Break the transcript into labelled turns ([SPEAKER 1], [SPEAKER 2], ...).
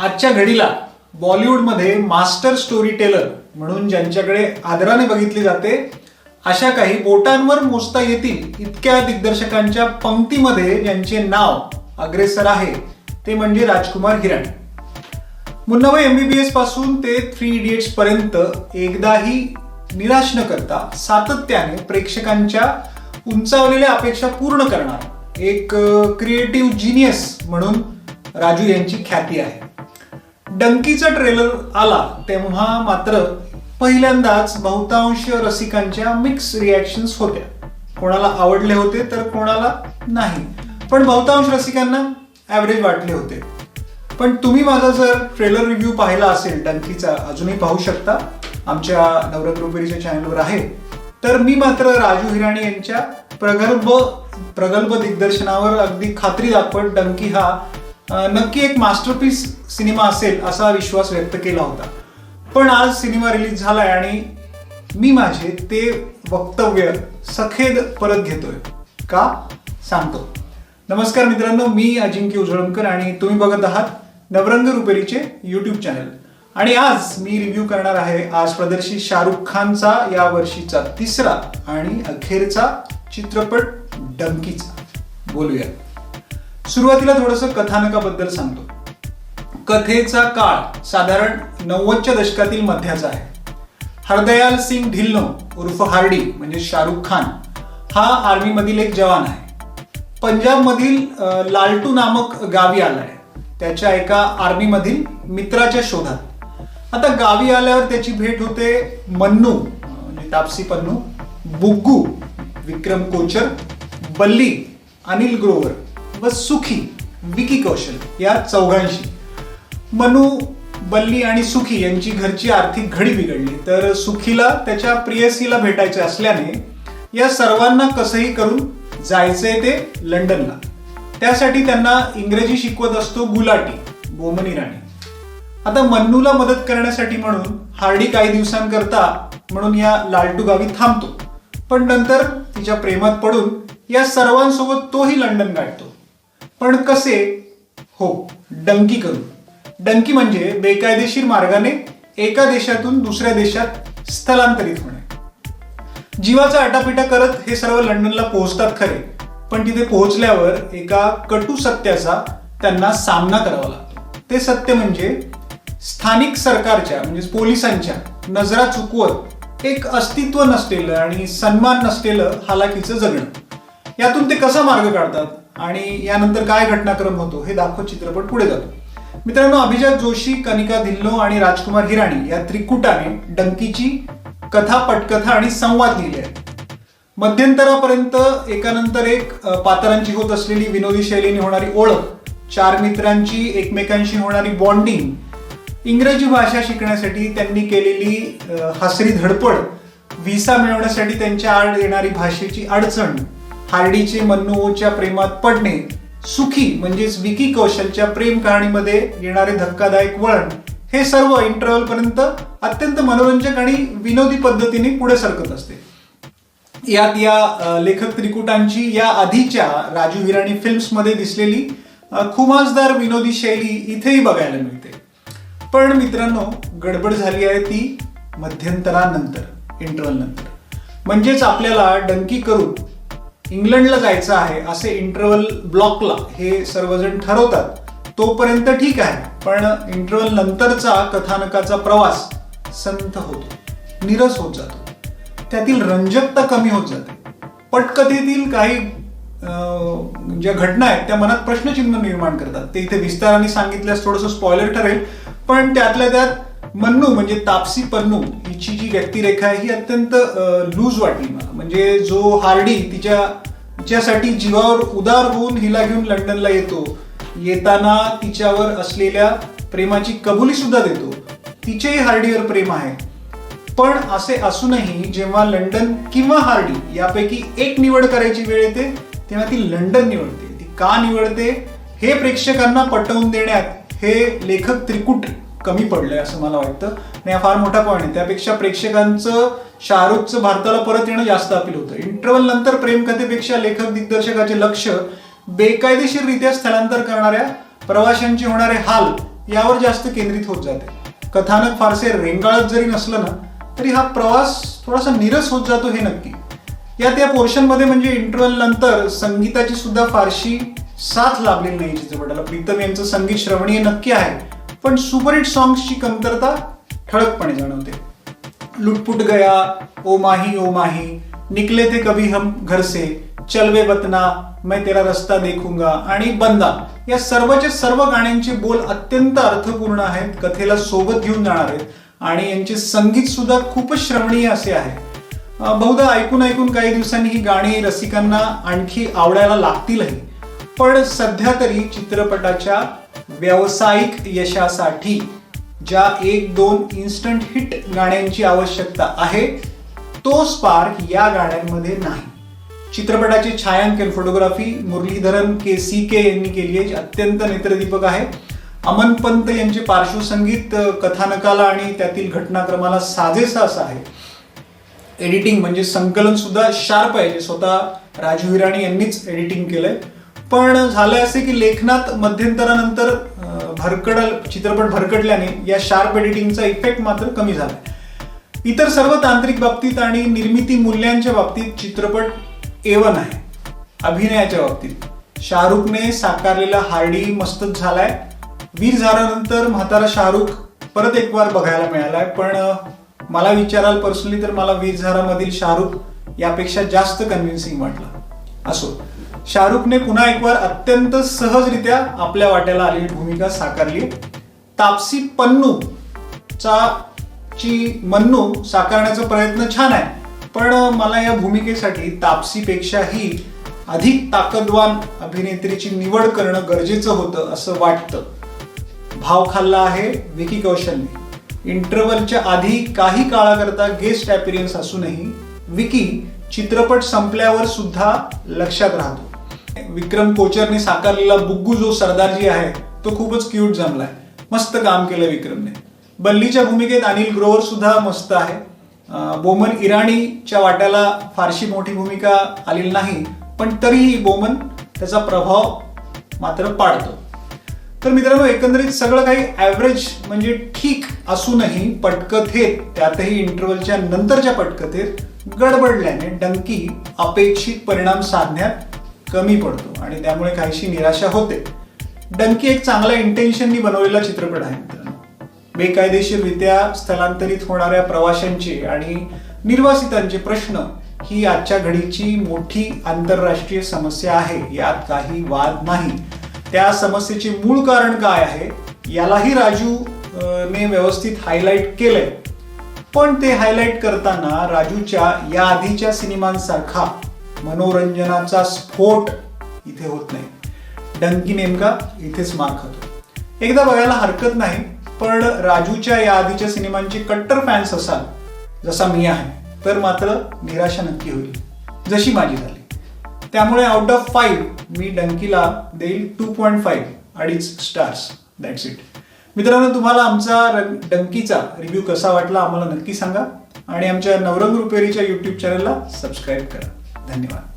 [SPEAKER 1] आजच्या घडीला बॉलिवूडमध्ये मास्टर स्टोरी टेलर म्हणून ज्यांच्याकडे आदराने बघितली जाते अशा काही बोटांवर मोजता येतील इतक्या दिग्दर्शकांच्या पंक्तीमध्ये ज्यांचे नाव अग्रेसर आहे ते म्हणजे राजकुमार हिराणी. मुन्नाबाई एमबीबीएसपासून ते थ्री इडियट्स पर्यंत एकदाही निराश न करता सातत्याने प्रेक्षकांच्या उंचावलेल्या अपेक्षा पूर्ण करणार एक क्रिएटिव्ह जिनियस म्हणून राजू यांची ख्याती आहे. डंकीचा ट्रेलर आला तेव्हा मात्र पहिल्यांदाच बहुतांश रसिकांच्या मिक्स रिॲक्शन्स होत्या. कोणाला आवडले होते तर कोणाला नाही. पण बहुतांश रसिकांना ॲव्हरेज वाटले होते. पण तुम्ही माझा जर ट्रेलर रिव्ह्यू पाहिला असेल डंकीचा अजूनही पाहू शकता. आमच्या नवरत्न रुपेरीच्या चॅनलवर आहे. तर मी मात्र राजू हिराणी यांच्या प्रगल्भ प्रगल्भ दिग्दर्शनावर अगदी खात्री दाखवत डंकी हा नक्की एक मास्टरपीस सिनेमा असेल असा विश्वास व्यक्त केला होता. पण आज सिनेमा रिलीज झालाय आणि मी माझे ते वक्तव्य सखेद परत घेतोय. का? सांगतो. नमस्कार मित्रांनो मी अजिंक्य उजळणकर आणि तुम्ही बघत आहात नवरंग रुपेरीचे यूट्यूब चॅनल आणि आज मी रिव्ह्यू करणार आहे आज प्रदर्शित शाहरुख खानचा या वर्षीचा तिसरा आणि अखेरचा चित्रपट डंकीचा. बोलूया. सुरुवातीला थोडस कथानकाबद्दल सांगतो. कथेचा काळ साधारण नव्वदच्या दशकातील मध्याचा आहे. हरदयाल सिंग ढिल्लो उर्फ हार्डी म्हणजे शाहरुख खान हा आर्मीमधील एक जवान आहे. पंजाबमधील लालटू नामक गावी आलाय त्याच्या एका आर्मीमधील मित्राच्या शोधात. आता गावी आल्यावर त्याची भेट होते मन्नू म्हणजे तापसी पन्नू बुग्गू विक्रम कोचर बल्ली अनिल ग्रोवर. व सुखी. विकी कौशल या चौघांशी. मनू बल्ली आणि सुखी यांची घरची आर्थिक घडी बिघडली. तर सुखीला त्याच्या प्रियसीला भेटायचे असल्याने या सर्वांना कसंही करून जायचंय ते लंडनला. त्यासाठी त्यांना इंग्रजी शिकवत असतो गुलाटी बोमनी राणी. आता मन्नूला मदत करण्यासाठी म्हणून हार्डी काही दिवसांकरता म्हणून या लालटू गावी थांबतो. पण नंतर तिच्या प्रेमात पडून या सर्वांसोबत तोही लंडन गाठतो. पण कसे? हो डंकी करून डंकी म्हणजे बेकायदेशीर मार्गाने एका देशातून दुसऱ्या देशात स्थलांतरित होणे. जीवाचा आटापिटा करत हे सर्व लंडनला पोहोचतात खरे पण तिथे पोहोचल्यावर एका कटू सत्याचा त्यांना सामना करावा लागतो. ते सत्य म्हणजे स्थानिक सरकारच्या म्हणजे पोलिसांच्या नजरा चुकवत एक अस्तित्व नसलेलं आणि सन्मान नसलेलं हालाकीचं जगणं. यातून ते कसा मार्ग काढतात? आणि यानंतर काय घटनाक्रम होतो हे दाखवत चित्रपट पुढे जातो. मित्रांनो अभिजात जोशी कनिका धिल्लो आणि राजकुमार हिराणी या त्रिकुटाने डंकीची कथा पटकथा आणि संवाद लिहिले आहेत. मध्यंतरापर्यंत एकानंतर एक पात्रांची होत असलेली विनोदी शैलीने होणारी ओळख चार मित्रांची एकमेकांशी होणारी बॉन्डिंग इंग्रजी भाषा शिकण्यासाठी त्यांनी केलेली हसरी धडपड व्हिसा मिळवण्यासाठी त्यांच्या आड येणारी भाषेची अडचण हार्डीचे मन्नूच्या प्रेमात पडणे सुखी म्हणजेच विकी कौशलच्या प्रेम कहाणीमध्ये येणारे धक्कादायक वळण हे सर्व इंटरव्हल पर्यंत अत्यंत मनोरंजक आणि विनोदी पद्धतीने पुढे सरकत असते. यात या लेखक त्रिकुटांची या आधीच्या राजू हिराणी फिल्म्समध्ये दिसलेली खुमासदार विनोदी शैली इथेही बघायला मिळते. पण मित्रांनो गडबड झाली आहे ती मध्यंतरानंतर इंटरव्हल नंतर म्हणजेच आपल्याला डंकी करून इंग्लंडला जायचं आहे असे इंटरवल ब्लॉकला हे सर्वजण ठरवतात. तोपर्यंत ठीक आहे पण इंटरवल नंतरचा कथानकाचा प्रवास संथ होतो निरस होत जातो. त्यातील रंजकता कमी होत जाते. पटकथेतील काही ज्या घटना आहेत त्या मनात प्रश्नचिन्ह निर्माण करतात. ते इथे विस्ताराने सांगितल्यास थोडंसं स्पॉयलर ठरेल पण त्यातल्या त्यात मन्नू म्हणजे तापसी पन्नू हिची जी व्यक्तिरेखा आहे ही अत्यंत लूज वाटली मला. म्हणजे जो हार्डी तिच्या तिच्यासाठी जीवावर उदार होऊन हिला घेऊन लंडनला येतो. येताना तिच्यावर असलेल्या प्रेमाची कबुली सुद्धा देतो. तिचेही हार्डीवर प्रेम आहे. पण असे असूनही जेव्हा लंडन किंवा हार्डी यापैकी एक निवड करायची वेळ येते तेव्हा ती लंडन निवडते. ती का निवडते हे प्रेक्षकांना पटवून देण्यात हे लेखक त्रिकुट कमी पडलंय असं मला वाटतं. आणि हा फार मोठा पॉईंट आहे. त्यापेक्षा प्रेक्षकांचं शाहरुखचं भारताला परत येणं जास्त अपील होतं. इंटरव्हल नंतर प्रेमकथेपेक्षा लेखक दिग्दर्शकाचे लक्ष बेकायदेशीररित्या स्थलांतर करणाऱ्या प्रवाशांचे होणारे हाल यावर जास्त केंद्रित होत जाते. कथानक फारसे रेंगाळत जरी नसलं ना तरी हा प्रवास थोडासा निरस होत जातो हे नक्की. या पोर्शनमध्ये म्हणजे इंटरव्हल नंतर संगीताची सुद्धा फारशी साथ लाभलेली नाही चित्रपटाला. प्रीतम यांचं संगीत श्रवणीय नक्की आहे. पण सुपरहिट सॉंग्सची कमतरता ठळकपणे जाणवते. लुटपुट गया ओ माही ओ माही निकले थे कभी हम घर से चलवे वतना मैं तेरा रस्ता देखूंगा आणि बंदा. या सर्वचे सर्व गाण्यांचे बोल अत्यंत अर्थपूर्ण आहेत कथेला सोबत घेऊन जाणार आहेत आणि यांचे संगीत सुद्धा खूपच श्रवणीय असे आहे. बहुधा ऐकून ऐकून काही दिवसांनी ही गाणी रसिकांना आणखी आवडायला लागतीलही. पण सध्या तरी चित्रपटाच्या व्यावसायिक यशासाठी ज्या एक दोन इन्स्टंट हिट गाण्यांची आवश्यकता आहे तो स्पार्क या गाण्यांमध्ये नाही. चित्रपटाचे छायांकन photography Muralidharan K C K यांनी केली आहे जे अत्यंत नेत्रदीपक आहे. अमन पंत यांचे पार्श्वसंगीत कथानकाला आणि त्यातील घटनाक्रमाला साजेसा असं आहे. एडिटिंग म्हणजे संकलन सुद्धा शार्प आहे जे स्वतः राजू हिराणी यांनीच एडिटिंग केलंय. पण झालंय असे की लेखनात मध्यंतरानंतर भरकडल भरकड चित्रपट भरकटल्याने या शार्प एडिटिंगचा इफेक्ट मात्र कमी झालाय इतर सर्व तांत्रिक बाबतीत आणि निर्मिती मूल्यांच्या बाबतीत चित्रपट एवन आहे. अभिनयाच्या बाबतीत. शाहरुखने साकारलेला हार्डी मस्तच झालाय. वीर झाल्यानंतर म्हातारा शाहरुख परत एक वार बघायला मिळालाय. पण मला विचाराल पर्सनली तर मला वीर झारामधील शाहरुख यापेक्षा जास्त कन्व्हिन्सिंग वाटला. असो. शाहरुखने पुन्हा एक वार अत्यंत सहजरित्या आपल्या वाट्याला आलेली भूमिका साकारली. तापसी पन्नू चा ची मन्नू साकारण्याचा प्रयत्न छान आहे. पण मला या भूमिकेसाठी तापसीपेक्षाही अधिक ताकदवान अभिनेत्रीची निवड करणं गरजेचं होतं असं वाटतं. भाव खाल्ला आहे विकी कौशलने. इंटरव्हलच्या आधी काही काळाकरता गेस्ट अपिरियन्स असूनही विकी चित्रपट संपल्यावर सुद्धा लक्षात राहतो. विक्रम कोचरने साकारलेला बुग्गू जो सरदारजी आहे तो खूपच क्यूट जमलाय. मस्त काम केलं विक्रमने. बल्लीच्या भूमिकेत अनिल ग्रोवर सुद्धा मस्त आहे. बोमन इराणीच्या वाट्याला फारशी मोठी भूमिका आलेली नाही पण तरीही बोमन त्याचा प्रभाव मात्र पाडतो. तर मित्रांनो एकंदरीत सगळं काही ॲव्हरेज म्हणजे ठीक असूनही पटकथेत त्यातही इंटरव्हलच्या नंतरच्या पटकथेत गडबडल्याने डंकी अपेक्षित परिणाम साधण्यात कमी पडतो आणि त्यामुळे काहीशी निराशा होते. डंकी एक चांगल्या इंटेन्शननी बनवलेला चित्रपट आहे मित्रांनो. बेकायदेशीररित्या स्थलांतरित होणाऱ्या प्रवाशांचे आणि निर्वासितांचे प्रश्न ही आजच्या घडीची मोठी आंतरराष्ट्रीय समस्या आहे यात काही वाद नाही. त्या समस्येचे मूळ कारण काय आहे यालाही राजू ने व्यवस्थित हायलाईट केलंय. पण ते हायलाईट करताना राजूच्या या आधीच्या सिनेमांसारखा मनोरंजनाचा स्फोट इथे होत नाही. डंकी नेमका इथेच मार खातो. एकदा बघायला हरकत नाही पण राजूच्या या आधीच्या सिनेमांचे कट्टर फॅन्स असाल जसा मी आहे तर मात्र निराशा नक्की होईल. जशी माझी झाली. त्यामुळे आउट ऑफ फाईव्ह मी डंकीला देईल टू पॉईंट फाईव्ह अडीच स्टार्स दॅट्स इट मित्रांनो तुम्हाला आमचा डंकीचा रिव्ह्यू कसा वाटला आम्हाला नक्की सांगा. आणि आमच्या नवरंग रुपेरीच्या युट्यूब चॅनलला सबस्क्राईब करा. धन्यवाद